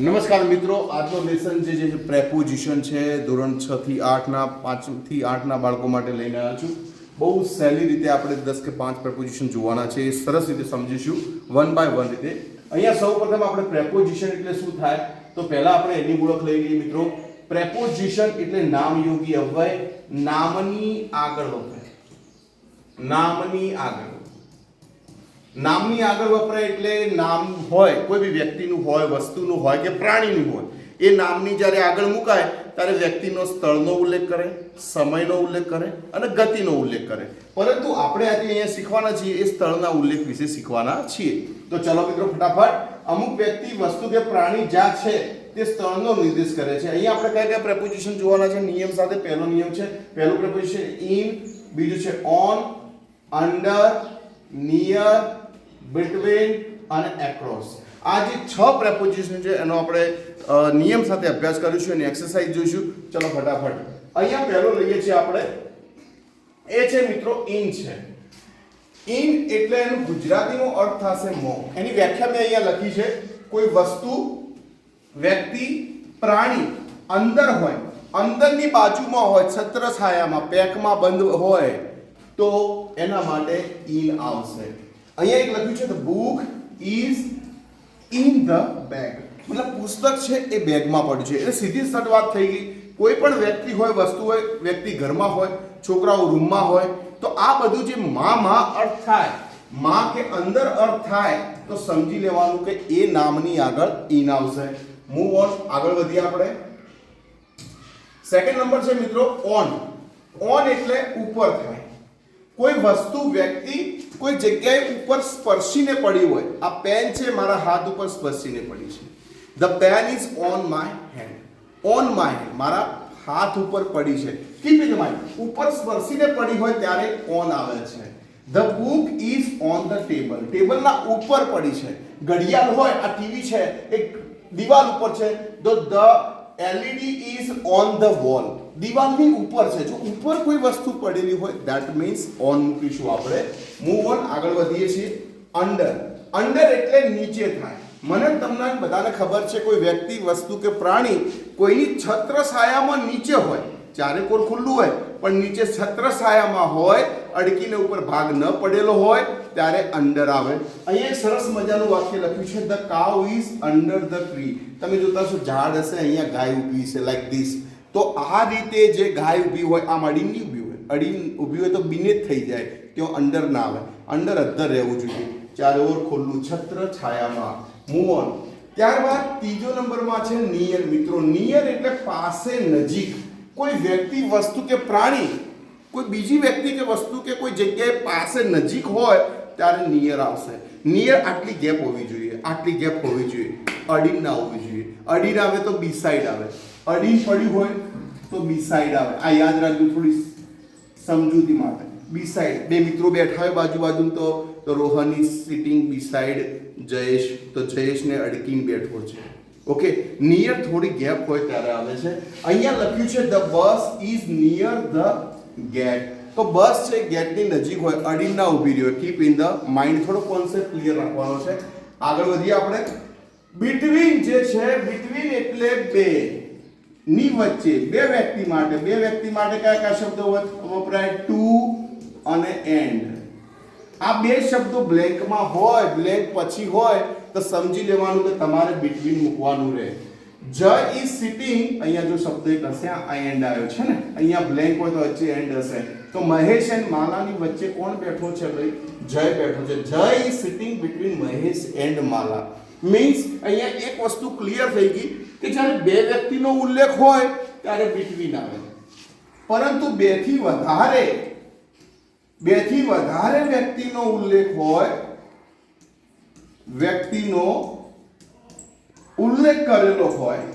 નમસ્કાર મિત્રો, આજનો લેસન જે છે પ્રેપોઝિશન છે, ધોરણ છ થી આઠના પાંચથી આઠના બાળકો માટે લઈને આવ્યા છું. બહુ સહેલી રીતે આપણે દસ કે પાંચ પ્રેપોઝિશન જોવાના છે, એ સરસ રીતે સમજીશું વન બાય વન રીતે. અહીંયા સૌ પ્રથમ આપણે પ્રેપોઝિશન એટલે શું થાય? તો પહેલા આપણે એની ઓળખ લઈ લઈએ મિત્રો. પ્રેપોઝિશન એટલે નામયોગી અવ્યય નામની આગળ વપરાય નામની આગળ. નામની આગળ વપરાય એટલે નામ હોય, કોઈ બી વ્યક્તિનું હોય, વસ્તુનું હોય કે પ્રાણીનું હોય, એ નામની જ્યારે આગળ મુકાય, ત્યારે વ્યક્તિનો સ્થળનો ઉલ્લેખ કરે, સમયનો ઉલ્લેખ કરે અને ગતિનો ઉલ્લેખ કરે. પરંતુ આપણે આજે અહીંયા શીખવાના છીએ, એ સ્થળના ઉલ્લેખ વિશે શીખવાના છીએ. તો ચલો મિત્રો, ફટાફટ, અમુક વ્યક્તિ વસ્તુ કે પ્રાણી જ્યાં છે, તે સ્થળનો નિર્દેશ કરે છે. અહીંયા આપણે કયા કયા પ્રેપોઝિશન જોવાના છે? નિયમ સાથે પહેલો નિયમ છે, પહેલું પ્રેપોઝિશન ઇન બીજું છે ઓન અંડર નિયર બિટવીન અને એક્રોસ આ જે છ પ્રેપોઝિશન છે, એનો આપણે નિયમ સાથે અભ્યાસ કરીશું અને એક્સરસાઇઝ જોઈશું. ચલો ફટાફટ. અહીંયા પહેલો લઈએ છીએ આપણે. એ છે મિત્રો ઇન છે. ઇન એટલે એનું ગુજરાતીનો અર્થ થશે મોં. એની વ્યાખ્યા મેં અહીંયા લખી છે. કોઈ વસ્તુ, વ્યક્તિ, પ્રાણી અંદર હોય, અંદરની બાજુમાં હોય છત્ર છાયામાં પેકમાં બંધ હોય, તો એના માટે ઇન આવશે. અહીંયા એક લખ્યું છે the book is in the bag મતલબ પુસ્તક છે એ બેગમાં પડ્યું છે. એટલે સીધી સટ વાત થઈ ગઈ. કોઈ પણ વ્યક્તિ હોય, વસ્તુ હોય, વ્યક્તિ ઘરમાં હોય, છોકરાઓ રૂમમાં હોય, તો આ બધું જે માં માં અર્થ થાય, માં કે અંદર અર્થ થાય, તો સમજી લેવાનું કે એ નામની આગળ ઇન આવશે. મૂવ ઓન આગળ વધીએ આપણે. સેકન્ડ નંબર છે મિત્રો ઓન ઓન એટલે ઉપર થાય. કોઈ વસ્તુ, વ્યક્તિ કોઈ જગ્યાએ ઉપર સ્પર્શીને પડી હોય, આ પેન છે, મારા હાથ ઉપર સ્પર્શીને પડી છે. The pen is on my hand on my hand મારા હાથ ઉપર પડી છે. કીપ ઇન માઇન્ડ ઉપર સ્પર્શીને પડી હોય ત્યારે ઓન આવે છે. The book is on the table ટેબલના ઉપર પડી છે. ઘડિયાળ હોય, આ ટીવી છે, એક દિવાલ ઉપર છે. તો the LED is on the wall દિવાલની ઉપર છે જો. ઉપર કોઈ વસ્તુ પડેલી હોય ધેટ મીન્સ ઓન મૂકીશું આપણે. મૂવ ઓન આગળ વધીએ છીએ. અંડર અંડર એટલે નીચે થાય. મને તમને બધાને ખબર છે, કોઈ વ્યક્તિ, વસ્તુ કે પ્રાણી, કોઈની છત્ર છાયામાં નીચે હોય. ચારે કોર ખુલ્લું હોય, પણ નીચે છત્ર છાયામાં હોય, અડકીને ઉપર ભાગ ન પડેલો હોય, ત્યારે અંડર આવે. અહીંયા એક સરસ મજાનું વાક્ય લખ્યું છે the cow is under the tree તમે જોતા છો ઝાડ હશે, અહીંયા ગાય ઊભી છે લાઈક ધીસ તો આ રીતે જે ગાય ઊભી હોય, આમ અડીનની ઊભી હોય. અડીન ઊભી હોય તો બિનેત થઈ જાય તેઓ અંડર ના આવે. અંડર અદ્ધર રહેવું જોઈએ. ચારે ઓર ખુલ્લું છત્ર છાયામાં. મૂવ ઓન ત્યારબાદ ત્રીજો નંબરમાં છે નિયર. મિત્રો, નિયર એટલે પાસે નજીક. કોઈ વ્યક્તિ, વસ્તુ કે પ્રાણી, કોઈ બીજી વ્યક્તિ કે વસ્તુ કે કોઈ જગ્યાએ પાસે નજીક હોય, ત્યારે નિયર આવશે. નિયર આટલી ગેપ હોવી જોઈએ. આટલી ગેપ હોવી જોઈએ. અડીન ના હોવી જોઈએ. અડીન આવે તો બી સાઈડ આવે. અડીન પડ્યું હોય તો બી સાઈડ આવે. આ યાદ રાખજો થોડી સમજૂતી માટે. બી સાઈડ બે મિત્રો બેઠા હોય બાજુ બાજુ તો તો Rohan is sitting beside Jayesh, તો જયેશને અડકીને બેઠો છે. ઓકે નિયર થોડી ગેપ હોય ત્યારે આવે છે. અહીંયા લખ્યું છે the bus is near the gate તો બસ છે ગેટની નજીક હોય, અડીન ના ઊભી રહ્યો. કીપ ઇન ધ માઇન્ડ થોડો કોન્સેપ્ટ ક્લિયર રાખવાનો છે. આગળ વધીએ આપણે. બિટવીન જે છે બિટવીન એટલે બે. ની વચ્ચે બે વ્યક્તિ માટે, બે વ્યક્તિ માટે કયા કયા શબ્દો વપ- વપરાય ટુ અને એન્ડ આ બે શબ્દો બ્લેન્કમાં હોય, બ્લેન્ક પછી હોય, તો સમજી લેવાનું કે તમારે બિટવીન મૂકવાનું રહે. જય ઇઝ સિટિંગ અહીંયા જો શબ્દ એક હશે, આ એન્ડ આવ્યો છે ને, અહીંયા બ્લેન્ક હોય તો વચ્ચે એન્ડ હશે. તો મહેશ એન્ડ માલાની વચ્ચે કોણ બેઠો છે ભાઈ? જય બેઠો છે. Jay is sitting between Mahesh and Mala. Means અહીંયા એક વસ્તુ ક્લિયર થઈ ગઈ કે જ્યારે બે વ્યક્તિનો ઉલ્લેખ હોય, ત્યારે બિટવીન આવે પરંતુ બેથી વધારે બેથી વધારે વ્યક્તિનો ઉલ્લેખ હોય, વ્યક્તિનો ઉલ્લેખ કરેલો હોય,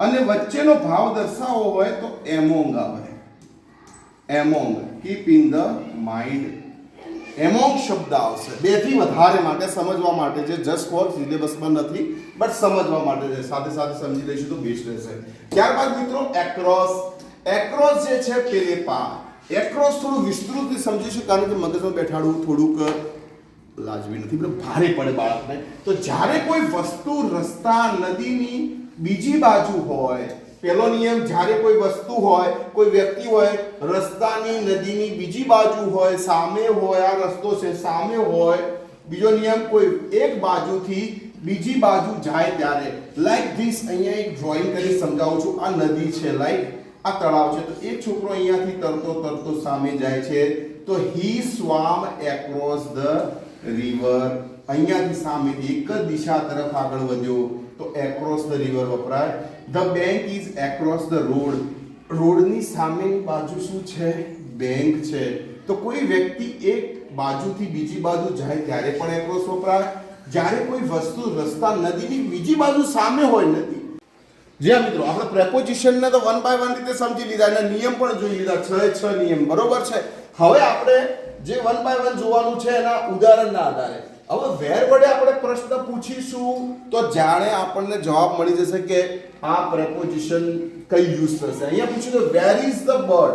અને વચ્ચેનો ભાવ દર્શાવવો હોય, તો એમોંગ આવે. Among, keep in the mind. Among શબ્દ આવશે. બેથી વધારે માટે સમજવા માટે છે જસ્ટ ફોર સિલેબસમાં નથી બટ સમજવા માટે છે. સાથે સાથે સમજી લઈશું તો બેસ્ટ રહેશે. ત્યારબાદ મિત્રો એક્રોસ એક્રોસ જે છે પેલે પા એક્રોસ થોડું વિસ્તૃત સમજીશું કારણ કે મગજમાં બેઠાડવું થોડુંક લાજવી નથી એટલે ભારે પડે બાળકને. તો જ્યારે કોઈ વસ્તુ રસ્તા નદીની બીજી બાજુ હોય પેલો નિયમ જ્યારે કોઈ વસ્તુ હોય, કોઈ વ્યક્તિ હોય, રસ્તાની નદીની બીજી બાજુ હોય, સામે હોય, આ રસ્તો છે, સામે હોય, બીજો નિયમ કોઈ એક બાજુથી બીજી બાજુ જાય ત્યારે. લાઈક ધીસ અહીંયા એક ડ્રોઈંગ કરી સમજાવું છું, આ નદી છે લાઈક આ તળાવ છે. તો એક છોકરો અહીંયાથી તરતો તરતો સામે જાય છે. તો he swam across the river અહીંયાથી સામેથી એક જ દિશા તરફ આગળ વધ્યો. તો એક્રોસ ધ રિવર વપરાય the bank is across the road રોડની સામેની બાજુ શું છે? બેંક છે. તો કોઈ વ્યક્તિ એક બાજુથી બીજી બાજુ જાય ત્યારે પણ એક્રોસ વપરાય જ્યારે કોઈ વસ્તુ રસ્તા નદીની બીજી બાજુ સામે હોય નદી. જે હા મિત્રો, આપણે પ્રેપોઝિશનને તો વન બાય વન રીતે સમજી લીધા અને નિયમ પણ જોઈ લીધા. છ છ નિયમ. બરોબર છે? હવે આપણે જે વન બાય વન જોવાનું છે એના ઉદાહરણના આધારે. હવે વેર વડે આપણે પ્રશ્ન પૂછીશું, તો જાણે આપણને જવાબ મળી જશે કે આ પ્રેપોઝિશન કઈ યુઝ થશે. અહીંયા પૂછ્યું વેર ઇઝ ધ બર્ડ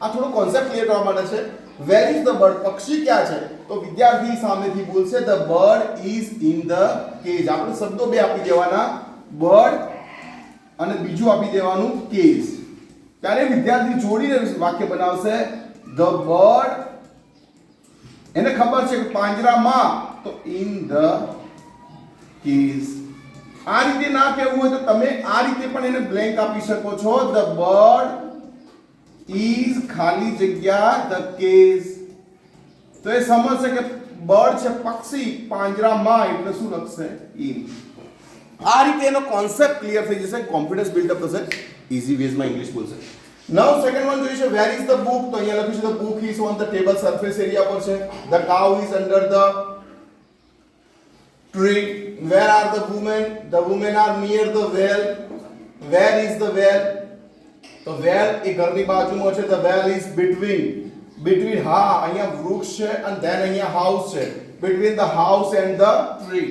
આ થોડો કોન્સેપ્ટ ક્લિયર કરવા માટે છે. વેર ઇઝ ધ બર્ડ પક્ષી ક્યાં છે? તો વિદ્યાર્થી સામેથી બોલશે the bird is in the cage આપણે શબ્દો બે આપી દેવાના. બર્ડ અને બીજું આપી દેવાનું કેસ ત્યારે વિદ્યાર્થી જોડીને વાક્ય બનાવશે ધ બર્ડ એને ખબર છે કે પાંજરામાં તો ઇન ધ કેસ આ રીતે ના કહેવું હોય તો તમે આ રીતે પણ એને બ્લેન્ક આપી શકો છો. ધ બર્ડ ઇઝ ખાલી જગ્યા ધ કેસ તો એ સમજશે કે બર્ડ છે પક્ષી, પાંજરામાં એટલે શું લખશે? ઇન આ રીતે એનો કોન્સેપ્ટ ક્લિયર થઈ જશે. કોન્ફિડન્સ બિલ્ડઅપ થશે. ઇઝી વેઝમાં ઇંગ્લિશ બોલશે. નાઉ one જોઈએ છે where is the book તો અહીંયા લખ્યું છે the book is on the table surface area પર છે the cow is under the tree where are the women the women are near the well where is the well તો well એ ઘરની બાજુમાં છે the well is between between હા અહીંયા વૃક્ષ છે and then અહીંયા house છે between the house and the tree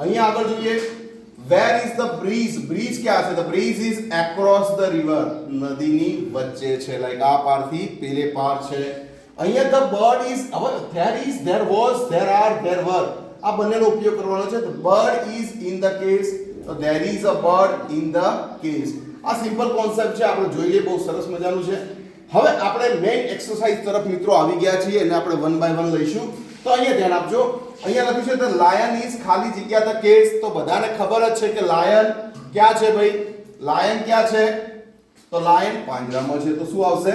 અહીંયા આગળ જોઈએ where is the bridge bridge ક્યાં છે the bridge is across the river નદીની વચ્ચે છે લાઈક આ પારથી પેલે પાર છે અહીંયા the bird is હવે there is there was there are there were આ બંનેનો ઉપયોગ કરવાનો છે bird is in the case તો there is a bird in the case આ સિમ્પલ કોન્સેપ્ટ છે આપણે જોઈ લઈએ બહુ સરસ મજાનું છે હવે આપણે મેઇન એક્સરસાઇઝ તરફ મિત્રો આવી ગયા છીએ અને આપણે વન બાય વન લઈશું. તો અહીંયા ધ્યાન આપજો. અહીંયા લખ્યું છે ધ લાયન ઇઝ ખાલી જગ્યા ધ કેસ તો બધાને ખબર જ છે કે લાયન ક્યાં છે ભાઈ? લાયન ક્યાં છે? તો લાયન પાંજરામાં છે. તો શું આવશે?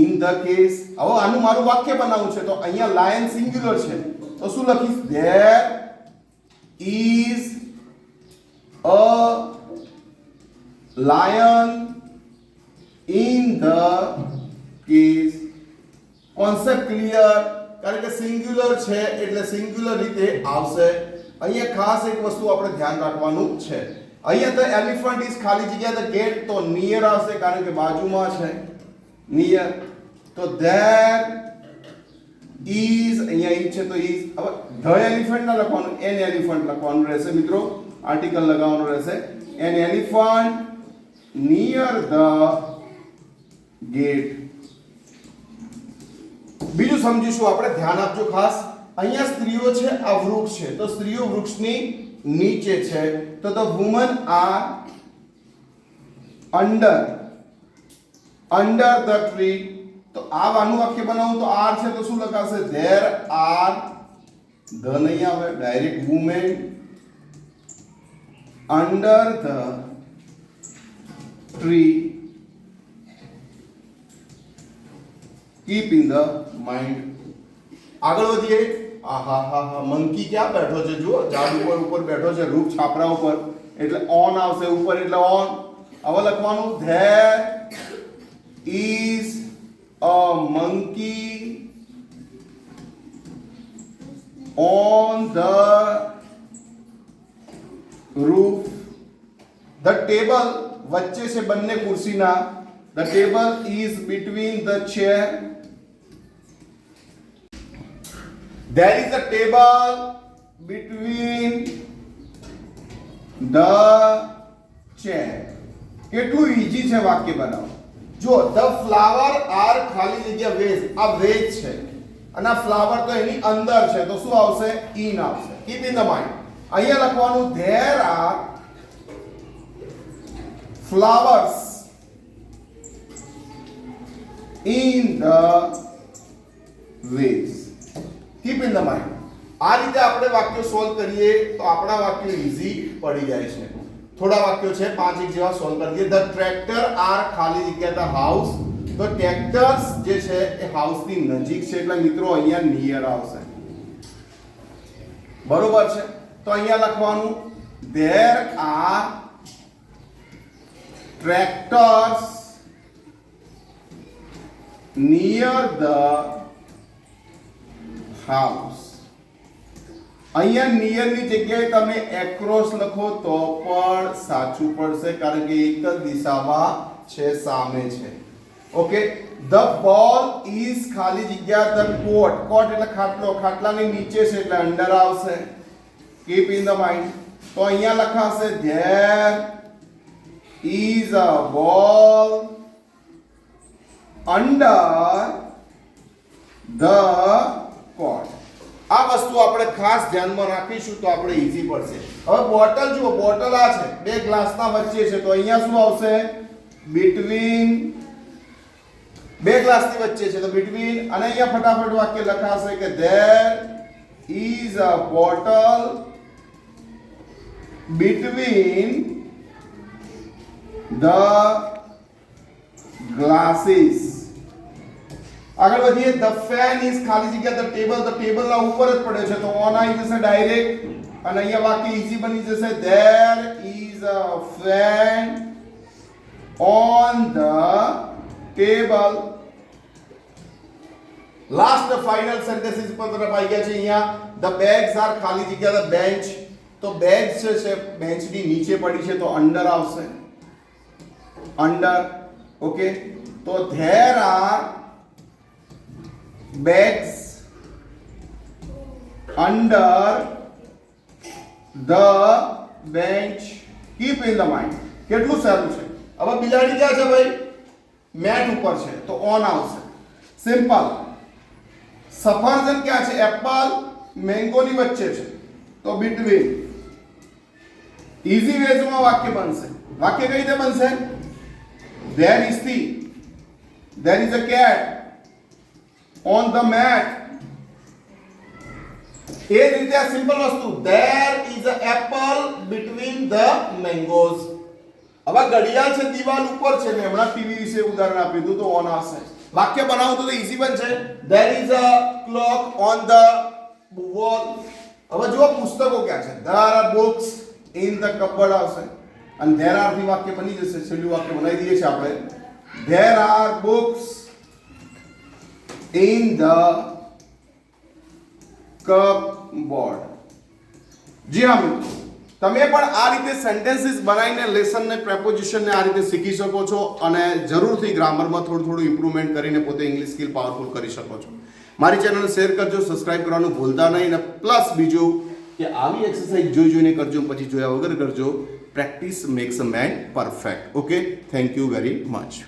ઇન ધ કેસ હવે આનું મારું વાક્ય બનાવવું છે. તો અહીંયા લાયન સિંગ્યુલર છે. તો શું લખીશ? There is a lion in the case concept clear કારણ કે સિંગ્યુલર છે એટલે સિંગ્યુલર રીતે આવશે. અહીંયા ખાસ એક વસ્તુ આપણે ધ્યાન રાખવાનું છે. અહીંયા ધ એલિફન્ટ ઇઝ ખાલી જગ્યા તો ગેટ તો નિયર આવશે કારણ કે બાજુમાં છે. નિયર તો ધેર ઇઝ અહીંયા ઇઝ છે તો ઇઝ હવે ધ એલિફન્ટ ના લખવાનું એન એલિફન્ટ લખવાનું રહેશે મિત્રો. આર્ટિકલ લગાવવાનું રહેશે. An elephant near the gate બીજું સમજીશું આપણે ધ્યાન આપજો ખાસ. અહીંયા સ્ત્રીઓ છે, આ વૃક્ષ છે. તો સ્ત્રીઓ વૃક્ષની નીચે છે. તો the woman are under. Under the tree. તો આ વાનું વાક્ય બનાવું તો આર છે તો શું લખાશે? ધેર આર ધ નહીં આવે. Direct women under the tree. Keep in the mind આગળ વધીએ. આહા હા હા મંકી ક્યાં બેઠો છે? જુઓ. ઝાડ ઉપર ઉપર બેઠો છે. રૂપ છાપરા ઉપર. એટલે ઓન આવશે ઉપર. એટલે ઓન હવે લખવાનું there is a monkey on the roof the table વચ્ચે છે બંને ખુરશીના. The table is between the chair there is a table between the chair. કેટલું ઈઝી છે વાક્ય બનાવો જો ધ ફ્લાવર આર ખાલી જગ્યા વેજ આ વેજ છે અને આ ફ્લાવર તો એની અંદર છે તો શું આવશે ઇન આવશે કીપ ઇન ધ માઇન્ડ અહીંયા લખવાનું there are flowers in the waves keep in the mind આ રીતે આપણે વાક્યો સોલ્વ કરીએ તો આપણા વાક્યો ઈઝી પડી જાય છે. થોડા વાક્યો છે, પાંચ એક જેવા સોલ્વ કરી દઈએ. ધ ટ્રેક્ટર આર ખાલી જગ્યા ધ હાઉસ તો ટ્રેક્ટર્સ જે છે એ હાઉસની નજીક છે, એટલે મિત્રો અહીંયા નિયર આવશે. બરોબર છે? તો અહીંયા લખવાનું there are tractors near the house. અહીંયા નિયરની જગ્યાએ તમે એક્રોસ લખો તો પણ સાચું પડશે કારણ કે એક જ દિશામાં છે, સામે છે. ઓકે ધ બોલ ઇઝ ખાલી જગ્યા ધ કોટ કોટ એટલે ખાટલો. ખાટલાની નીચે છે એટલે અંડર આવશે. કીપ ઇન ધ માઇન્ડ તો અહીંયા લખાશે ધેર ઇઝ અ બોલ અંડર the court આ વસ્તુ આપણે ખાસ ધ્યાનમાં રાખીશું તો આપણે ઈઝી પડશે. હવે બોટલ જુઓ, બોટલ આ છે. બે ગ્લાસના વચ્ચે છે. તો અહીંયા શું આવશે? બિટવીન બે ગ્લાસની વચ્ચે છે. તો બિટવીન અને અહીંયા ફટાફટ વાક્ય લખાશે કે there is a bottle between the glasses. આગળ વધીએ ધ ફેન ઇઝ ખાલી જગ્યા ધ ટેબલ ધ ટેબલ ના ઉપર જ પડે છે. તો ઓન આવી જશે ડાયરેક્ટ અને અહીંયા વાક્ય ઈઝી બની જશે. There is a fan on the table last final sentences પર તરફ આવી ગયા છે. અહીંયા ધ બેગ્સ આર ખાલી જગ્યા ધ બેન્ચ તો બેગ છે છે બેન્ચની નીચે પડી છે, તો અંડર આવશે. અંડર ઓકે તો there are bags under the bench keep in the mind કેટલું સારું છે? હવે બિલાડી ક્યાં છે ભાઈ? મેટ ઉપર છે, તો ઓન આવશે. સિમ્પલ સફરજન ક્યાં છે? એપલ મેંગોની વચ્ચે છે. તો બિટવીન ઇઝી વેઝમાં વાક્ય બનશે. વાક્ય કઈ રીતે બનશે? There is the there is a cat on the mat એ રીતે આ સિમ્પલ વસ્તુ. There is a apple between the mangoes હવે ઘડિયાળ છે, દિવાલ ઉપર છે, મેં હમણાં ટીવી વિશે ઉદાહરણ આપ્યું હતું તો ઓન આવશે. વાક્ય બનાવું તો ઈઝી બનશે there is a clock on the wall હવે જુઓ પુસ્તકો ક્યાં છે. There are books in the cupboard આવશે. અને ધેર આરથી વાક્ય બની જશે. છેલ્લું વાક્ય બનાવી દઈએ છીએ આપણે. There are books in the cupboard. જી હા, મિત્રો. તમે પણ આ રીતે સેન્ટેન્સીસ બનાવીને લેસનને પ્રેપોઝિશનને આ રીતે શીખી શકો છો અને જરૂરથી ગ્રામરમાં થોડું થોડું ઇમ્પ્રુવમેન્ટ કરીને પોતે ઇંગ્લિશ સ્કિલ પાવરફુલ કરી શકો છો. મારી ચેનલને શેર કરજો સબસ્ક્રાઇબ કરવાનું ભૂલતા નહીં અને પ્લસ બીજું કે આવી એક્સરસાઇઝ જોઈ જોઈને કરજો પછી જોયા વગર કરજો. Practice makes man perfect okay thank you very much